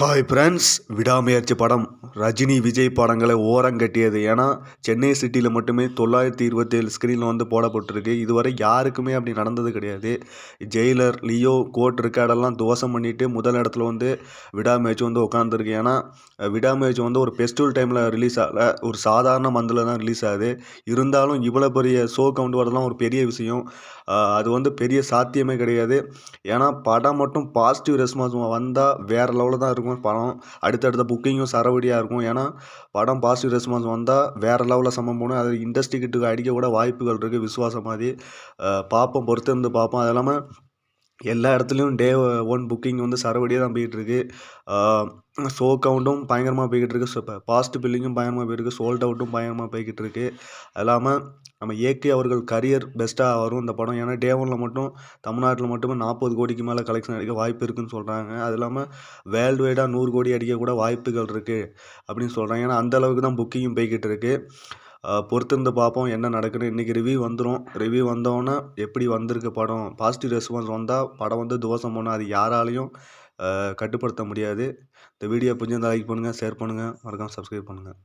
Hi friends விடாமுயற்சி படம். ரஜினி விஜய் படங்களை ஓரங்கட்டியது ஏன்னா சென்னை சிட்டியில் மட்டுமே தொள்ளாயிரத்தி இருபத்தேழு ஸ்க்ரீனில் வந்து போடப்பட்டிருக்கு. இதுவரை யாருக்குமே அப்படி நடந்தது கிடையாது. ஜெயிலர் லியோ கோர்ட் ரெக்கார்டெல்லாம் தோசம் பண்ணிவிட்டு முதல் இடத்துல வந்து விடாமுயற்சி வந்து உட்காந்துருக்கு ஏன்னா விடாமுயற்சி வந்து ஒரு ஃபெஸ்டிவல் டைமில் ரிலீஸ் ஆகல. ஒரு சாதாரண மந்தில் தான் ரிலீஸ் ஆகுது. இருந்தாலும் இவ்வளோ பெரிய ஷோ கவுண்ட் வரலாம் ஒரு பெரிய விஷயம். அது வந்து பெரிய சாத்தியமே கிடையாது. ஏன்னா படம் மட்டும் பாசிட்டிவ் ரெஸ்பான்ஸ் வந்தால் வேறு லெவலில் தான் இருக்கும். படம் அடுத்தடுத்த புக்கிங்கும் சரவடியாக இருக்கும். ஏன்னா படம் பாசிட்டிவ் ரெஸ்பான்ஸ் வந்தால் வேறு லெவலில் சம்பவம் போகணும் அது இண்டஸ்ட்ரி கிட்டுக்கு அடிக்க கூட வாய்ப்புகள் இருக்குது விசுவாசம். மாதிரி பார்ப்போம் பொறுத்து இருந்து பார்ப்போம் அது இல்லாமல் எல்லா இடத்துலையும் டே ஒன் புக்கிங் வந்து சரவடியாக தான் போய்கிட்டு இருக்கு. ஷோ கவுண்ட்டும் பயங்கரமாக போய்கிட்டு இருக்கு. ஸோ பாஸ்ட் பில்லிங்கும் பயங்கரமாக போயிருக்கு சோல்ட் அவுட்டும் பயங்கரமாக போய்கிட்டு இருக்கு. அது இல்லாமல் நம்ம ஏகே அவர்கள் கரியர் பெஸ்ட்டாக வரும் இந்த படம். ஏன்னா டே ஒனில் மட்டும் தமிழ்நாட்டில் மட்டுமே நாற்பது கோடிக்கு மேலே கலெக்ஷன் அடிக்க வாய்ப்பு இருக்குன்னு சொல்கிறாங்க அது இல்லாமல் வேர்ல்டு வைடாக நூறு கோடி அடிக்க கூட வாய்ப்புகள் இருக்குது அப்படின்னு சொல்கிறாங்க ஏன்னா அந்தளவுக்கு தான் புக்கிங்கும் போய்கிட்டு இருக்குது பொறுத்திருந்து பார்ப்போம் என்ன நடக்குன்னு. இன்றைக்கி ரிவ்யூ வந்துடும் ரிவ்யூ வந்தோன்னே எப்படி வந்திருக்கு படம்? பாசிட்டிவ் ரெஸ்பான்ஸ் வந்தால் படம் வந்து தோசம் போனால் அது யாராலையும் கட்டுப்படுத்த முடியாது. இந்த வீடியோ பிடிச்சிருந்தா லைக் பண்ணுங்கள் ஷேர் பண்ணுங்கள் மறக்காமல் சப்ஸ்கிரைப் பண்ணுங்கள்